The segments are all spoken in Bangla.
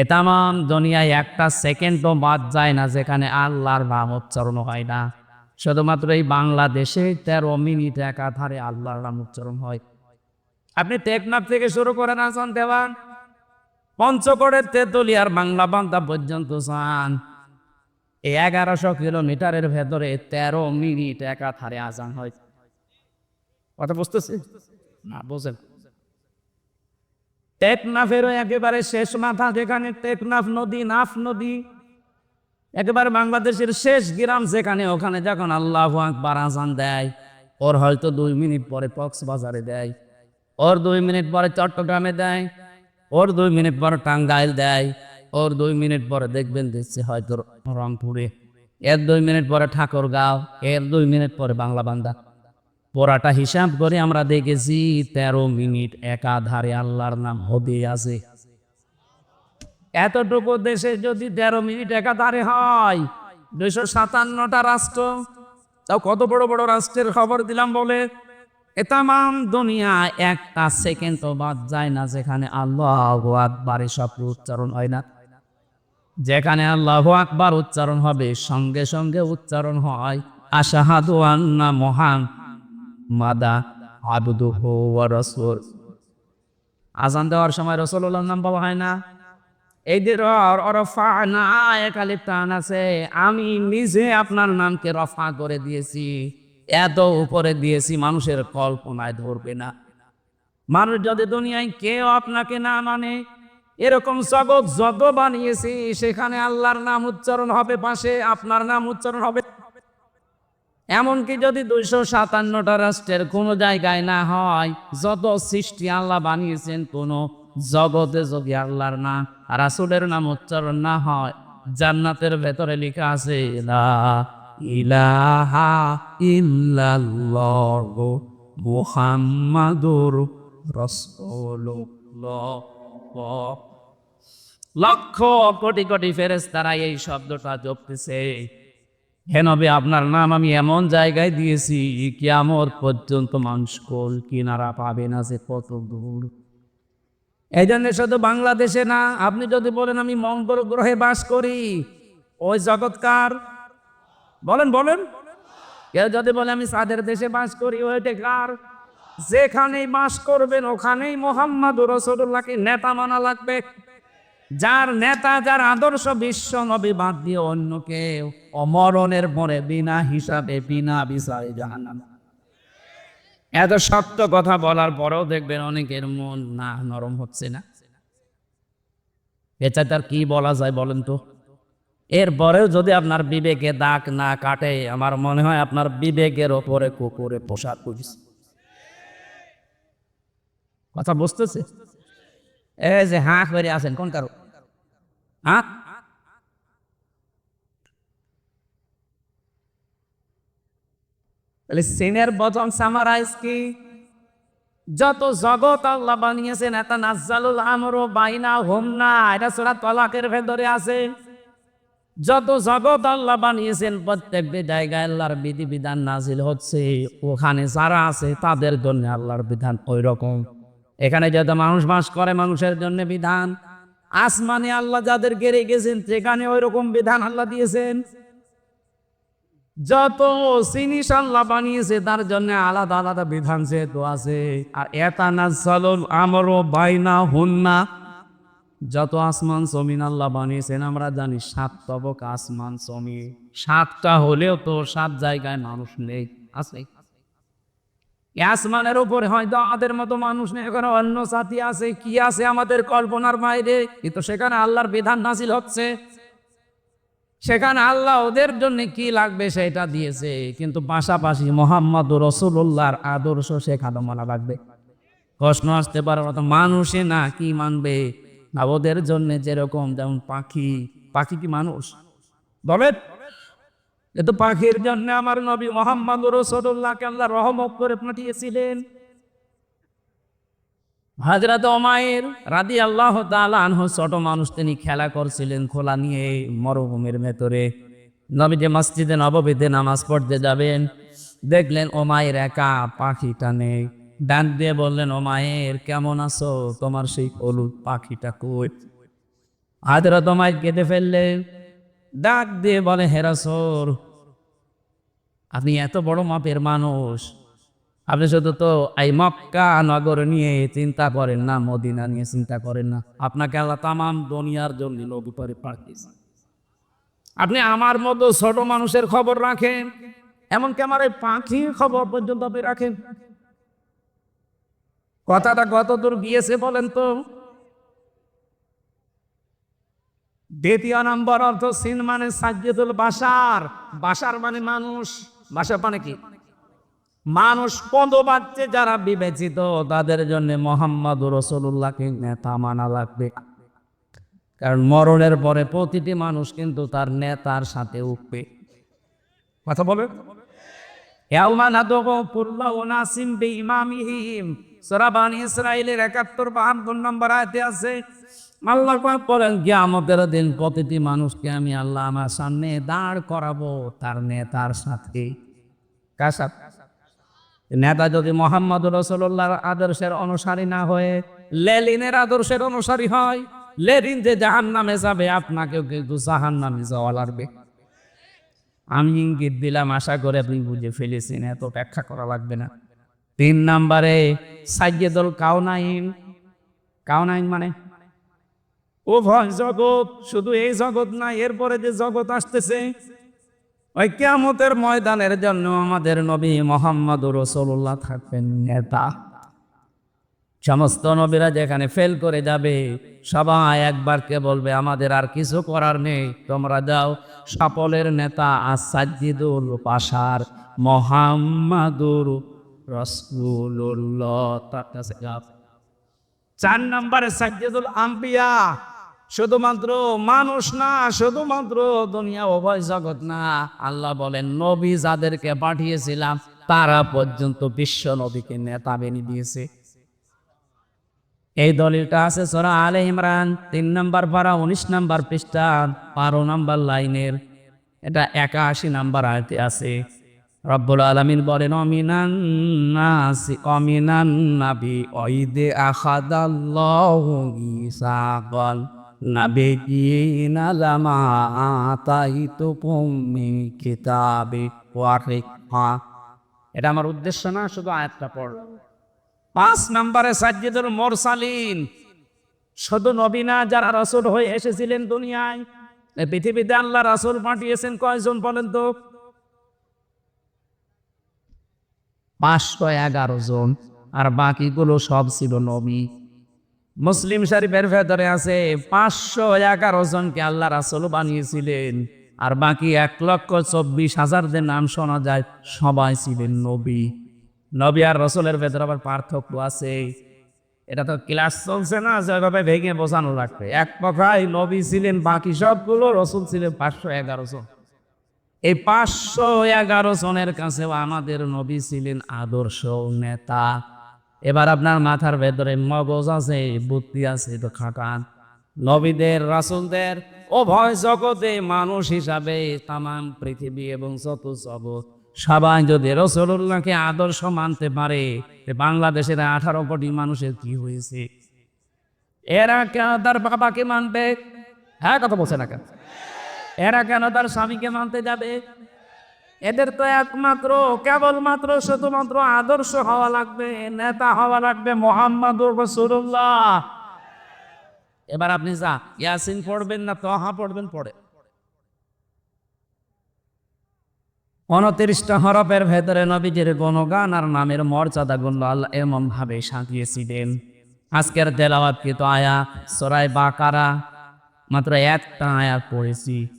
এ তাম দুনিয়ায় একটা সেকেন্ডও বাদ যায় না যেখানে আল্লাহর নাম উচ্চারণ হয় না। শুধুমাত্র এই বাংলাদেশে তেরো মিনিট একাধারে আল্লাহর নাম উচ্চারণ হয়। আপনি টেকনাফ থেকে শুরু করেন আসন দেওয়ান, পঞ্চগড়ের তেতুলিয়ার বাংলা বান্দা পর্যন্ত চান এই এগারোশো কিলোমিটারের ভেতরে তেরো মিনিট একাধারে আজান হয়। কথা বুঝতেছি? না, বোঝেন। টেকনাফেরও একেবারে শেষ মাথা যেখানে টেকনাফ নদী, নাফ নদী, একেবারে বাংলাদেশের শেষ গ্রাম যেখানে, ওখানে যখন আল্লাহ আকবার আজান দেয়, ওর হয়তো দুই মিনিট পরে কক্সবাজারে দেয়, ওর দুই মিনিট পরে চট্টগ্রামে দেয়, ওর দুই মিনিট পরে টাঙ্গাইল দেয়, ওর দুই মিনিট পরে দেখবেন দিচ্ছে হয়তো রংপুরে, এর দুই মিনিট পরে ঠাকুরগাঁও, এর দুই মিনিট পরে বাংলা বান্দা পড়াটা হিসাব করে আমরা দেখেছি তেরো মিনিট একাধারে আল্লাহর নাম হবে আছে। এতটুকু দেশে যদি তেরো মিনিট একাধারে হয়, দুইশো সাতান্নটা রাষ্ট্র, তাও কত বড় বড় রাষ্ট্রের খবর দিলাম বলে? এতামাম দুনিয়া একটা সেকেন্ড তো বাদ যায় না যেখানে আল্লাহ আকবার সব উচ্চারণ হয় না। যেখানে আল্লাহ আকবার উচ্চারণ হবে, সঙ্গে সঙ্গে উচ্চারণ হয়, আশাহাদু আন্না মহান মাদা আবদুহু ওয়া রাসূল। আজান দেওয়ার সময় রসুল্লাহর নাম বলা হয় না। এই যে টান আছে। আমি নিজে আপনার নামকে রফা করে দিয়েছি। এত উপরে দিয়েছি, মানুষের কল্পনায় ধরবে না। মানুষ যদি দুনিয়ায় কেউ আপনাকে না মানে এরকম জগৎ যত বানিয়েছি, সেখানে আল্লাহর নাম উচ্চারণ হবে পাশে, আপনার নাম উচ্চারণ হবে এমনকি যদি দুইশো সাতান্নটা রাষ্ট্রের কোনো জায়গায় না হয়, যত সৃষ্টি আল্লাহ বানিয়েছেন, কোন জগতে যদি আল্লাহর নাম রাসুলের নাম উচ্চারণ না হয়, জান্নাতের ভেতরে লেখা আছে ইলাহা লক্ষ কোটি কোটি ফেরেস ফেরেশতারা এই শব্দটা জপতেছে। হে নবী, আপনার নাম আমি এমন জায়গায় দিয়েছি, কিয়ামত পর্যন্ত মানুষ কোল কিনারা পাবে না যে কত দূর। এই জন্য শুধু বাংলাদেশে না, আপনি যদি বলেন আমি মঙ্গল গ্রহে বাস করি, ওই জগৎকার বলেন বলেন। কেউ যদি বলে আমি সাদের দেশে বাস করি ওইটা কার? যেখানেই বাস করবেন, ওখানেই মোহাম্মদ রসুল্লাহকে নেতা মানা লাগবে যার নেতা, যার আদর্শ বিশ্ব নবী বাদ দিয়ে অন্য কেউ অমরণের পরে বিনা হিসাবে, বিনা বিচারে জাহান্নাম। এত সত্য কথা বলার পরেও দেখবেন অনেকের মন না, নরম হচ্ছে না। এছাড়া তার কি বলা যায় বলেন তো? এরপরেও যদি আপনার বিবেকে দাগ না কাটে, আমার মনে হয় আপনার বিবেকের ওপরে কুকুরে পোশাক কথা বুঝতেছে? যে হাঁ করে আছেন, কোন কারও? হ্যাঁ তাহলে সিনের বচন সামারাইজ কি? যত জগৎ আল্লাহ বানিয়েছেন এটা নাজ্জালুল আমরো বাইনা হোমনা এটা সোরা তলাকের ভেতরে আছে। যত জগৎ আল্লাহ বানিয়েছেন, প্রত্যেক জায়গায় আল্লাহর বিধি বিধান নাজিল হচ্ছে। ওখানে যারা আছে, তাদের জন্য আল্লাহর বিধান ওই রকম এখানে যত মানুষ বাস করে মানুষের জন্য বিধান। আসমানে আল্লাহ যাদেরকে রেখেছেন সেখানে ওই রকম বিধান আল্লাহ দিয়েছেন। যত জিনিস আল্লাহ বানিয়েছে, তার জন্য আলাদা আলাদা বিধান যেহেতু আছে। আর এটা না চলন আমারও বাইনা হুন্না যত আসমান জমিন আল্লাহ বানিয়েছেন, আমরা জানি সাত তবক আসমান জমি সাতটা হলেও তো সাত জায়গায় মানুষ নেই, আছে। আসমানের উপরে হয়তো আমাদের মতো মানুষ নেই এখানে অন্য সাথী আছে, কি আছে আমাদের কল্পনার বাইরে? কিন্তু সেখানে আল্লাহর বিধান নাসিল হচ্ছে। সেখানে আল্লাহ ওদের জন্য কি লাগবে সেটা দিয়েছে। কিন্তু পাশাপাশি মোহাম্মদ রসুল্লাহর আদর্শ শেখানো মানা লাগবে। প্রশ্ন আসতে পারে মানুষে না, কি মানবে? না, ওদের জন্য যেরকম যেমন পাখি পাখি কি মানুষ? বলেন। এ তো পাখির জন্য আমার নবী মোহাম্মদ রসুল্লাহকে আল্লাহ রহমত করে পাঠিয়েছিলেন। হাজরাত ওমায়ের রাদি আল্লাহ আনহ ছোট মানুষ তিনি খেলা করছিলেন খোলা নিয়ে মরুভূমির ভেতরে। নবী যে মসজিদে নববীতে নামাজ পড়তে যাবেন। দেখলেন ওমায়ের একা পাখিটা নেই। ডান দিয়ে বললেন, ওমায়ের, কেমন আছো? তোমার সেই হলুদ পাখিটা কই? হাজরা তোমায় কেঁদে ফেললেন। ডাক দিয়ে বলে হেরাসর আপনি এত বড় মাপের মানুষ। আপনি শুধু তো এই মক্কা নগর নিয়ে চিন্তা করেন না, মদিনা নিয়ে চিন্তা করেন না। আপনাকে আল্লাহ তামাম দুনিয়ার জন্য নবী করে পাঠিয়েছেন আপনি আমার মতো ছোট মানুষের খবর রাখেন, এমনকি আমার এই পাখির খবর পর্যন্ত আপনি রাখেন। কথাটা কত দূর গিয়েছে বলেন তো? দ্বিতীয় নম্বর অর্থ সিন মানে সাজ্জেদুল বাসার বাসার মানে মানুষ। বাসার মানে কি? মানুষ পদবাচ্যে যারা বিবেচিত, তাদের জন্য মোহাম্মদ রসুল্লাহকে নেতা মানা লাগবে। কারণ মরণের পরে প্রতিটি মানুষ কিন্তু তার নেতার সাথে উঠবে। কথা বলে? ইসরায়েলের একাত্তর বাহাত্তর নম্বর আয়তে আছে আল্লাহ বলেন, কিয়ামতের দিন প্রতিটি মানুষকে আমি আল্লাহ আমার সামনে দাঁড় করাবো, তার নেতার সাথে। নেতা যদি মোহাম্মদ রসুল্লাহর আদর্শের অনুসারী না হয়ে, লেলিনের আদর্শের অনুসারী হয়, লেলিন যে জাহান নামে যাবে, আপনাকেও কিন্তু জাহান নামে যাওয়া লাগবে। আমি ইঙ্গিত দিলাম, আশা করে আপনি বুঝে ফেলেছেন, এত ব্যাখ্যা করা লাগবে না। তিন নাম্বারে, সাইয়েদুল কাউনাইন কাউনাইন মানে? ও ভয় জগৎ, শুধু এই জগৎ না, এরপরে যে জগৎ আসতেছে, ওই কেয়ামতের ময়দানের জন্য আমাদের নবী মোহাম্মদ রসুল্লাহ থাকবেন নেতা। সমস্ত নবীরা যেখানে ফেল করে যাবে, সবাই একবারকে বলবে, আমাদের আর কিছু করার নেই, তোমরা যাও। সাপলের নেতা আসাজিদুল পাশার মোহাম্মদুর রসুল্লাহ চার নম্বরে সাজ্জেদুল আম্পিয়া শুধুমাত্র মানুষ না, শুধুমাত্র দুনিয়া উভয় জগৎ না। আল্লাহ বলেন, নবী যাদেরকে পাঠিয়েছিলাম, তারা পর্যন্ত বিশ্ব নবীকে নেতা বেনি দিয়েছে। এই দলিলটা আছে সোরা আলে ইমরান, তিন নম্বর পারা, উনিশ নম্বর পৃষ্ঠা, বারো নম্বর লাইনের। এটা একাশি নম্বর আয়তে আছে। রব্বুল আলমিন বলেন, অমিনান নাসি, অমিনান লামা আতাইতুকুম মিন কিতাবি ওয়া হিকমা এটা আমার উদ্দেশ্য না, শুধু আয়াতটা পড়। পাঁচ নম্বরে সাজ্জিদুল মোরসালিন, শুধু নবীনা যারা রসুল হয়ে এসেছিলেন দুনিয়ায় পৃথিবীতে আল্লাহ রাসুল পাঠিয়েছেন কয়জন বলেন তো? পাঁচশো এগারো জন, আর বাকিগুলো সব ছিল নবী। মুসলিম শরীফের ভেতরে আছে পাঁচশো এগারো জনকে আল্লাহ রাসুল বানিয়েছিলেন। আর বাকি এক লক্ষ চব্বিশ হাজারদের নাম শোনা যায়, সবাই ছিলেন নবী। নবী আর রসুলের ভেতরে আবার পার্থক্য আছে। এটা তো ক্লাস চলছে না, যেভাবে ভেঙে বোঝানো লাগবে। এক কথায় নবী ছিলেন, বাকি সবগুলো রসুল ছিলেন পাঁচশো এগারো জন। এই পাঁচশো এগারো জনের কাছেও আমাদের নবী ছিলেন আদর্শ নেতা। এবার আপনার মাথার ভেতরে মগজ আছে, বুদ্ধি আছে তো খাটান। নবীদের, রাসুলদের ও ভয় জগতে মানুষ হিসাবে তাম পৃথিবী এবং যত জগৎ, সবাই যদি রসুল্লাহকে আদর্শ মানতে পারে বাংলাদেশের আঠারো কোটি মানুষের কি হয়েছে? এরা কেন তার বাবাকে মানবে? হ্যাঁ কথা বলছে না কেন? এরা কেন তার স্বামীকে মানতে যাবে? এদের তো একমাত্র, কেবলমাত্র শুধুমাত্র আদর্শ হওয়া লাগবে, নেতা হওয়া লাগবে মোহাম্মদ রসুল্লাহ এবার আপনি যা, ইয়াসিন পড়বেন না, তহা পড়বেন পড়ে উনত্রিশটা হরফের ভেতরে নবীজির গণগান আর নামের মর্যাদা গুলো আল্লাহ এমন ভাবে সাজিয়েছিলেন আজকের তেলাওয়াতকৃত আয়া? সরাই বাকারা। মাত্র একটা আয়াত পড়েছি।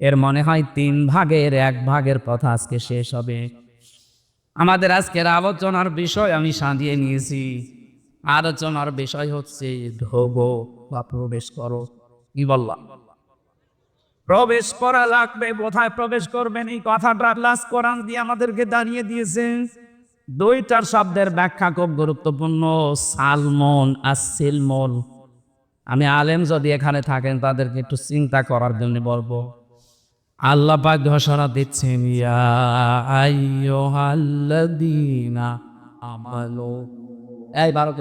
এর মনে হয় তিন ভাগের এক ভাগের কথা আজকে শেষ হবে। আমাদের আজকের আলোচনার বিষয় আমি সাজিয়ে নিয়েছি। আলোচনার বিষয় হচ্ছে ঢোবো বা প্রবেশ করো। কি বললাম প্রবেশ করা লাগবে কোথায় প্রবেশ করবেন। এই কথাটা লাস্ট কোরআন দিয়ে আমাদেরকে দাঁড়িয়ে দিয়েছেন দুইটার শব্দের ব্যাখ্যা খুব গুরুত্বপূর্ণ। সালমন আর সিলমন। আমি আলেম যদি এখানে থাকেন, তাদেরকে একটু চিন্তা করার জন্য বলব। আল্লাহ পাক ঘোষণা দিচ্ছেন, ইয়া আইয়ুহাল্লাযীনা আমানু। এই ভারত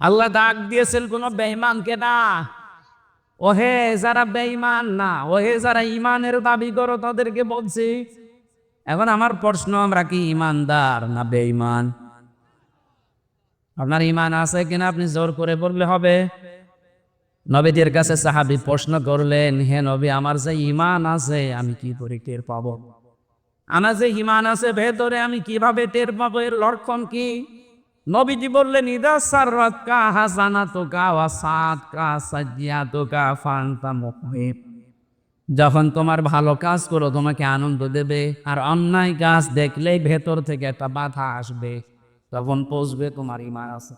আল্লাহ ডাক দিয়েছেন কোন বেঈমানকে না। ওহে যারা বেঈমান না, ওহে যারা ইমানের দাবি করো, তাদেরকে বলছি, এখন আমার প্রশ্ন, আমরা কি ইমানদার না বেঈমান? আপনার ইমান আছে কিনা? আপনি জোর করে বললে হবে। নবীদের কাছে সাহাবি প্রশ্ন করলেন, হে নবী, আমার যে ইমান আছে, আমি কি করে টের পাবো? আমার যে ইমান আছে, ভেতরে আমি কীভাবে টের পাবো? এর লক্ষণ কি? নবীজি বললেন, ইদা সাররাত কা হাসানা তো কা ওয়াসাত কা সাজিয়া তো কা ফান্তা মুহিব। যখন তোমার ভালো কাজ করো, তোমাকে আনন্দ দেবে, আর অন্যায় কাজ দেখলেই ভেতর থেকে একটা বাধা আসবে। তখন পৌঁছবে তোমার ইমান আছে।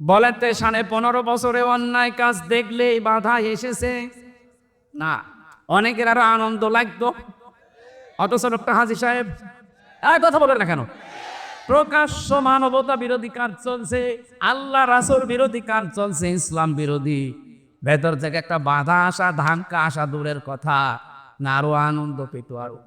বলেতে সাড়ে পনেরো বছরে অন্যায় কাজ দেখলেই বাধা এসেছে। না, অনেকের আরও আনন্দ লাগতো। অথচ ডক্টর হাজি সাহেব, আর কথা বলেন না কেন? প্রকাশ্য মানবতা বিরোধী কাজ চলছে, আল্লাহ রাসুল বিরোধী কাজ চলছে, ইসলাম বিরোধী। ভেতর থেকে একটা বাধা আসা, ধাক্কা আসা, দূরের কথা। না, আরও আনন্দ পেত আরও।